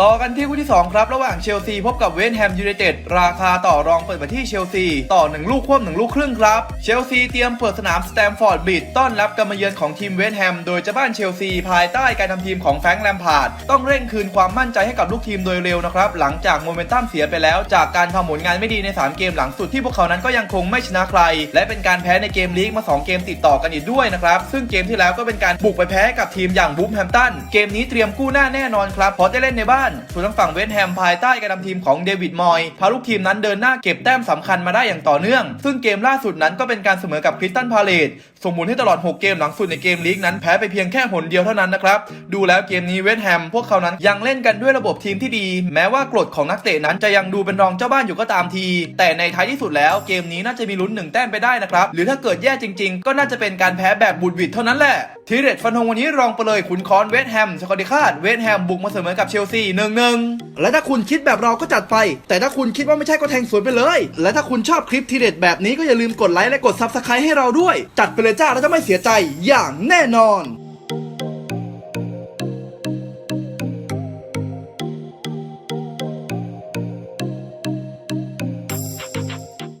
ต่อกันที่คู่ที่ 2 ครับ ระหว่างเชลซีพบกับเวสต์แฮมยูไนเต็ดราคาต่อรองเปิดมาที่เชลซีต่อ 1 ลูกควบ1ลูกครึ่งครับ เชลซีเตรียมเปิดสนามสแตมฟอร์ดบริดต้อนรับการมาเยือนของทีมเวสต์แฮมโดยเจะบ้านเชลซีภายใต้การทำทีมของแฟรงค์แลมพาร์ดต้องเร่งคืนความมั่นใจให้กับลูกทีมโดยเร็วนะครับ หลังจากโมเมนตัมเสียไปแล้ว จากการทำผลงานไม่ดีใน 3 เกมหลังสุดที่พวกเขานั้นก็ยังคงไม่ชนะใคร และเป็นการแพ้ในเกมลีกมา 2 เกมติดต่อกันอีกด้วยนะครับซึ่งเกมที่แล้วก็เป็นการบุกไปแพ้กับทีมอย่างบูมแฮมตันเกมนี้เตรียมกู้หน้าแน่นอนครับเพราะได้เล่นในบ้านส่วนทางฝั่งเวสต์แฮมภายใต้การนำทีมของเดวิดมอยพาลูกทีมนั้นเดินหน้าเก็บแต้มสำคัญมาได้อย่างต่อเนื่อง ซึ่งเกมล่าสุดนั้นก็เป็นการเสมอกับคริสตันพาเลตส่งผลให้ตลอด 6 เกมหลังสุดในเกมลีกนั้นแพ้ไปเพียงแค่หนเดียวเท่านั้นนะครับ ดูแล้วเกมนี้เวสต์แฮมพวกเขานั้นยังเล่นกันด้วยระบบทีมที่ดี แม้ว่ากรดของนักเตะนั้นจะยังดูเป็นรองเจ้าบ้านอยู่ก็ตามที แต่ในท้ายที่สุดแล้วเกมนี้น่าจะมีลุ้นหนึ่งแต้มไปได้นะครับ หรือถ้าเกิดแย่จริง ๆ ก็น่าจะเป็นการแพ้แบบบุดวิดเท่านั้นแหละทีเด็ดฟันธงวันนี้รองไปเลยขุนคอนเวสแฮมสกอติคาดเวสแฮมบุกมาเสมอกับเชลซีหนึ่งหนึ่งและถ้าคุณคิดแบบเราก็จัดไป แต่ถ้าคุณคิดว่าไม่ใช่ก็แทงสวนไปเลย และถ้าคุณชอบคลิปทีเด็ดแบบนี้ก็อย่าลืมกดไลค์และกดซับสไครต์ให้เราด้วย จัดไปเลยจ้าแล้วจะไม่เสียใจอย่างแน่นอน